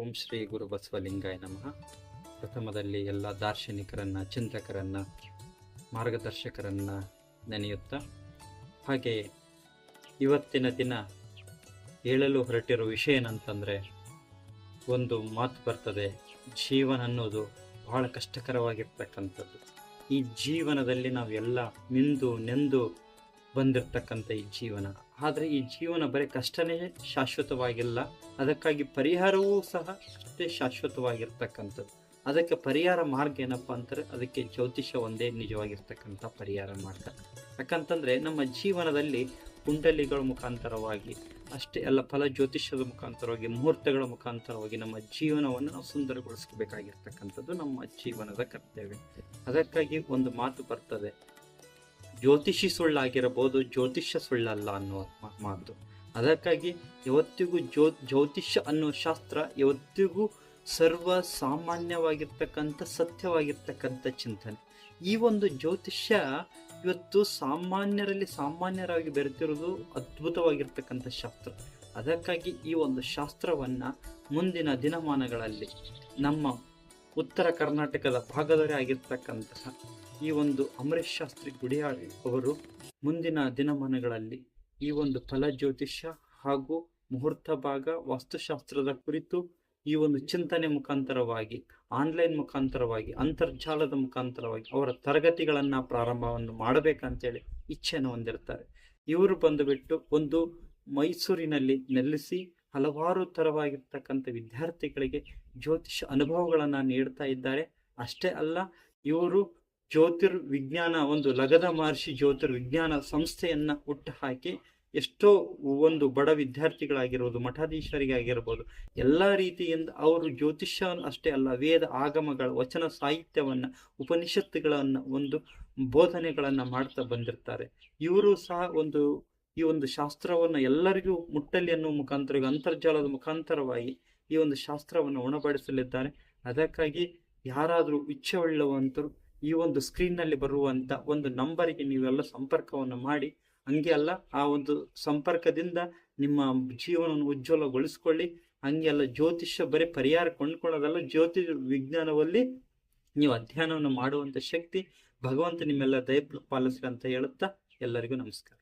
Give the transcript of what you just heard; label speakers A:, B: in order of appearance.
A: ಓಂ ಶ್ರೀ ಗುರು ಬಸವಲಿಂಗಾಯ ನಮಃ. ಪ್ರಥಮದಲ್ಲಿ ಎಲ್ಲ ದಾರ್ಶನಿಕರನ್ನ ಚಿಂತಕರನ್ನ ಮಾರ್ಗದರ್ಶಕರನ್ನ ನೆನೆಯುತ್ತಾ, ಹಾಗೆ ಇವತ್ತಿನ ದಿನ ಹೇಳಲು ಹೊರಟಿರೋ ವಿಷಯ ಏನಂತಂದರೆ, ಒಂದು ಮಾತು ಬರ್ತದೆ, ಜೀವನ ಅನ್ನೋದು ಬಹಳ ಕಷ್ಟಕರವಾಗಿರ್ತಕ್ಕಂಥದ್ದು. ಈ ಜೀವನದಲ್ಲಿ ನಾವೆಲ್ಲ ನಿಂದು, ನೆಂದು ಬಂದಿರತಕ್ಕಂಥ ಈ ಜೀವನ. ಆದರೆ ಈ ಜೀವನ ಬರೀ ಕಷ್ಟನೇ ಶಾಶ್ವತವಾಗಿಲ್ಲ. ಅದಕ್ಕಾಗಿ ಪರಿಹಾರವೂ ಸಹ ಅಷ್ಟೇ ಶಾಶ್ವತವಾಗಿರ್ತಕ್ಕಂಥದ್ದು. ಅದಕ್ಕೆ ಪರಿಹಾರ ಮಾರ್ಗ ಏನಪ್ಪ ಅಂತಾರೆ ಅದಕ್ಕೆ ಜ್ಯೋತಿಷ ಒಂದೇ ನಿಜವಾಗಿರ್ತಕ್ಕಂಥ ಪರಿಹಾರ ಮಾರ್ಗ. ಯಾಕಂತಂದರೆ ನಮ್ಮ ಜೀವನದಲ್ಲಿ ಕುಂಡಲಿಗಳ ಮುಖಾಂತರವಾಗಿ, ಅಷ್ಟೇ ಅಲ್ಲ ಫಲ ಜ್ಯೋತಿಷ್ಯದ ಮುಖಾಂತರವಾಗಿ, ಮುಹೂರ್ತಗಳ ಮುಖಾಂತರವಾಗಿ ನಮ್ಮ ಜೀವನವನ್ನು ನಾವು ಸುಂದರಗೊಳಿಸಬೇಕಾಗಿರ್ತಕ್ಕಂಥದ್ದು ನಮ್ಮ ಜೀವನದ ಕರ್ತವ್ಯ. ಅದಕ್ಕಾಗಿ ಒಂದು ಮಾತು ಬರ್ತದೆ. ಜ್ಯೋತಿಷಿ ಸುಳ್ಳಾಗಿರಬಹುದು, ಜ್ಯೋತಿಷ್ಯ ಸುಳ್ಳಲ್ಲ ಅನ್ನೋ ಮಾತು. ಅದಕ್ಕಾಗಿ ಇವತ್ತಿಗೂ ಜ್ಯೋ, ಜ್ಯೋತಿಷ್ಯ ಅನ್ನೋ ಶಾಸ್ತ್ರ ಇವತ್ತಿಗೂ ಸರ್ವ ಸಾಮಾನ್ಯವಾಗಿರ್ತಕ್ಕಂಥ ಸತ್ಯವಾಗಿರ್ತಕ್ಕಂಥ ಚಿಂತನೆ. ಈ ಒಂದು ಜ್ಯೋತಿಷ್ಯ ಇವತ್ತು ಸಾಮಾನ್ಯರಲ್ಲಿ ಸಾಮಾನ್ಯರಾಗಿ ಬೆರೆತಿರುವುದು ಅದ್ಭುತವಾಗಿರ್ತಕ್ಕಂಥ ಶಾಸ್ತ್ರ. ಅದಕ್ಕಾಗಿ ಈ ಒಂದು ಶಾಸ್ತ್ರವನ್ನು ಮುಂದಿನ ದಿನಮಾನಗಳಲ್ಲಿ ನಮ್ಮ ಉತ್ತರ ಕರ್ನಾಟಕದ ಭಾಗದವರೇ ಆಗಿರ್ತಕ್ಕಂತಹ ಈ ಒಂದು ಅಮರೇಶ್ ಶಾಸ್ತ್ರಿ ಗುಡಿಯಾಳಿ ಅವರು ಮುಂದಿನ ದಿನಮಾನಗಳಲ್ಲಿ ಈ ಒಂದು ಫಲ ಜ್ಯೋತಿಷ್ಯ ಹಾಗೂ ಮುಹೂರ್ತ ಭಾಗ ವಾಸ್ತುಶಾಸ್ತ್ರದ ಕುರಿತು ಈ ಒಂದು ಚಿಂತನೆ ಮುಖಾಂತರವಾಗಿ ಆನ್ಲೈನ್ ಮುಖಾಂತರವಾಗಿ, ಅಂತರ್ಜಾಲದ ಮುಖಾಂತರವಾಗಿ ಅವರ ತರಗತಿಗಳನ್ನ ಪ್ರಾರಂಭವನ್ನು ಮಾಡಬೇಕಂತೇಳಿ ಇಚ್ಛೆಯನ್ನು ಹೊಂದಿರ್ತಾರೆ. ಇವರು ಬಂದುಬಿಟ್ಟು ಒಂದು ಮೈಸೂರಿನಲ್ಲಿ ನೆಲೆಸಿ ಹಲವಾರು ತರವಾಗಿರ್ತಕ್ಕಂಥ ವಿದ್ಯಾರ್ಥಿಗಳಿಗೆ ಜ್ಯೋತಿಷ ಅನುಭವಗಳನ್ನು ನೀಡ್ತಾ ಇದ್ದಾರೆ. ಅಷ್ಟೇ ಅಲ್ಲ, ಇವರು ಜ್ಯೋತಿರ್ವಿಜ್ಞಾನ, ಒಂದು ಲಗದ ಮಹರ್ಷಿ ಜ್ಯೋತಿರ್ವಿಜ್ಞಾನ ಸಂಸ್ಥೆಯನ್ನ ಹುಟ್ಟು ಹಾಕಿ ಎಷ್ಟೋ ಒಂದು ಬಡ ವಿದ್ಯಾರ್ಥಿಗಳಾಗಿರ್ಬೋದು, ಮಠಾಧೀಶರಿಗಾಗಿರ್ಬೋದು, ಎಲ್ಲ ರೀತಿಯಿಂದ ಅವರು ಜ್ಯೋತಿಷ್ಯ ಅಷ್ಟೇ ಅಲ್ಲ, ವೇದ ಆಗಮಗಳ, ವಚನ ಸಾಹಿತ್ಯವನ್ನು, ಉಪನಿಷತ್ತುಗಳನ್ನ, ಒಂದು ಬೋಧನೆಗಳನ್ನು ಮಾಡ್ತಾ ಬಂದಿರ್ತಾರೆ. ಇವರು ಸಹ ಒಂದು, ಈ ಒಂದು ಶಾಸ್ತ್ರವನ್ನು ಎಲ್ಲರಿಗೂ ಮುಟ್ಟಲಿ ಅನ್ನೋ ಮುಖಾಂತರ ಅಂತರ್ಜಾಲದ ಮುಖಾಂತರವಾಗಿ ಈ ಒಂದು ಶಾಸ್ತ್ರವನ್ನು ಉಣಪಡಿಸಲಿದ್ದಾರೆ ಅದಕ್ಕಾಗಿ ಯಾರಾದರೂ ಇಚ್ಛೆ ಉಳ್ಳವಂತರು ಈ ಒಂದು ಸ್ಕ್ರೀನ್ನಲ್ಲಿ ಬರುವಂತ ಒಂದು ನಂಬರಿಗೆ ನೀವೆಲ್ಲ ಸಂಪರ್ಕವನ್ನು ಮಾಡಿ, ಹಂಗೆ ಅಲ್ಲ, ಆ ಒಂದು ಸಂಪರ್ಕದಿಂದ ನಿಮ್ಮ ಜೀವನವನ್ನು ಉಜ್ವಲಗೊಳಿಸ್ಕೊಳ್ಳಿ. ಹಂಗೆ ಅಲ್ಲ, ಜ್ಯೋತಿಷ್ಯ ಬರೀ ಪರಿಹಾರ ಕೊಂಡ್ಕೊಳ್ಳೋದಲ್ಲ, ಜ್ಯೋತಿ ವಿಜ್ಞಾನದಲ್ಲಿ ನೀವು ಅಧ್ಯಯನವನ್ನು ಮಾಡುವಂತ ಶಕ್ತಿ ಭಗವಂತ ನಿಮ್ಮೆಲ್ಲ ದಯ ಪಾಲಿಸ್ರಿ ಅಂತ ಹೇಳುತ್ತಾ ಎಲ್ಲರಿಗೂ ನಮಸ್ಕಾರ.